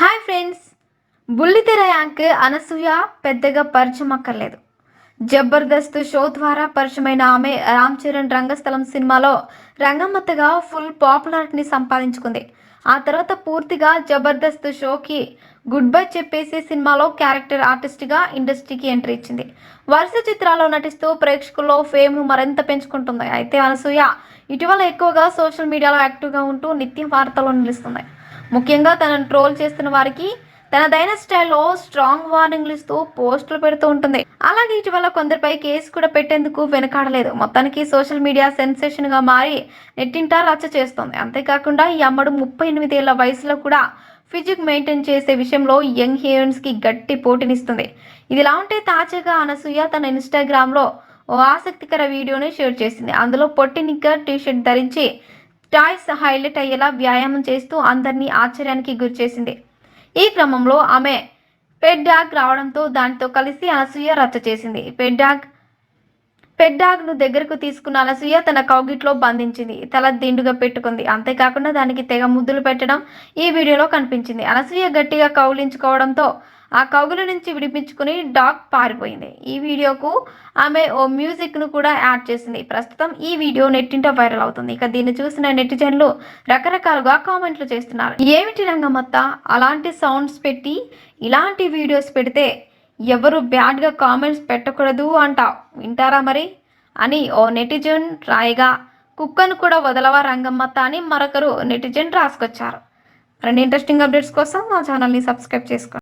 Hi friends. బుల్లితెర యాంక్ అనసూయ పెద్దగా పరిచయం అక్కర్లేదు జబర్దస్త్ షో ద్వారా పరిచయమైన ఆమె రామ్ చరణ్ రంగస్థలం సినిమాలో రంగమ్మత్తగా ఫుల్ పాపులారిటీని సంపాదించుకుంది. ఆ తర్వాత పూర్తిగా జబర్దస్త్ షోకి గుడ్ బై చెప్పేసి సినిమాలో క్యారెక్టర్ ఆర్టిస్ట్గా ఇండస్ట్రీకి ఎంట్రీ ఇచ్చింది. వరుస చిత్రాల్లో నటిస్తూ ప్రేక్షకుల్లో ఫేమ్ను మరింత పెంచుకుంటుంది. అయితే అనసూయ ఇటీవల ఎక్కువగా సోషల్ మీడియాలో యాక్టివ్గా ఉంటూ నిత్యం వార్తల్లో నిలుస్తుంది ముఖ్యంగా తనను ట్రోల్ చేస్తున్న వారికి తనదైన స్టైల్లో స్ట్రాంగ్ వార్నింగ్లు ఇస్తూ పోస్టులు పెడుతూ ఉంటుంది. అలాగే ఇటీవల కొందరిపై కేసు కూడా పెట్టేందుకు వెనకాడలేదు. మొత్తానికి సోషల్ మీడియా సెన్సేషన్గా మారి నెట్టింటా రచ్చ చేస్తుంది. అంతేకాకుండా ఈ అమ్మడు ముప్పై ఎనిమిదేళ్ళ వయసులో కూడా ఫిజిక్ మెయింటైన్ చేసే విషయంలో యంగ్ హీరోయిన్స్కి గట్టి పోటీనిస్తుంది. ఇదిలా ఉంటే తాజాగా అనసూయ తన ఇన్స్టాగ్రామ్లో ఓ ఆసక్తికర వీడియోని షేర్ చేసింది. అందులో పొట్టి నిక్కర్ టీషర్ట్ ధరించి టాయ్స్ హైలైట్ అయ్యేలా వ్యాయామం చేస్తూ అందరినీ ఆశ్చర్యానికి గురిచేసింది. ఈ క్రమంలో ఆమె పెడ్డాగ్ రావడంతో దానితో కలిసి అనసూయ రచ్చ చేసింది. పెడ్డాగ్ డాగ్ను దగ్గరకు తీసుకున్న అనసూయ తన కౌగిట్లో బంధించింది. తల దిండుగా పెట్టుకుంది. అంతేకాకుండా దానికి తెగ ముద్దులు పెట్టడం ఈ వీడియోలో కనిపించింది. అనసూయ గట్టిగా కౌలించుకోవడంతో ఆ కౌగుల నుంచి విడిపించుకుని డాగ్ పారిపోయింది. ఈ వీడియోకు ఆమె ఓ మ్యూజిక్ను కూడా యాడ్ చేసింది. ప్రస్తుతం ఈ వీడియో నెట్టింట వైరల్ అవుతుంది. ఇక దీన్ని చూసిన నెటిజన్లు రకరకాలుగా కామెంట్లు చేస్తున్నారు. ఏమిటి రంగమత్త? అలాంటి సౌండ్స్ పెట్టి ఇలాంటి వీడియోస్ పెడితే ఎవరు బ్యాడ్గా కామెంట్స్ పెట్టకూడదు అంటావు వింటారా మరి? అని ఓ నెటిజన్ రాయగా కుక్కను కూడా వదలవా రంగమ్మత్త అని మరొకరు నెటిజన్ రాసుకొచ్చారు. రెండు ఇంట్రెస్టింగ్ అప్డేట్స్ కోసం మా ఛానల్ని సబ్స్క్రైబ్ చేసుకోండి.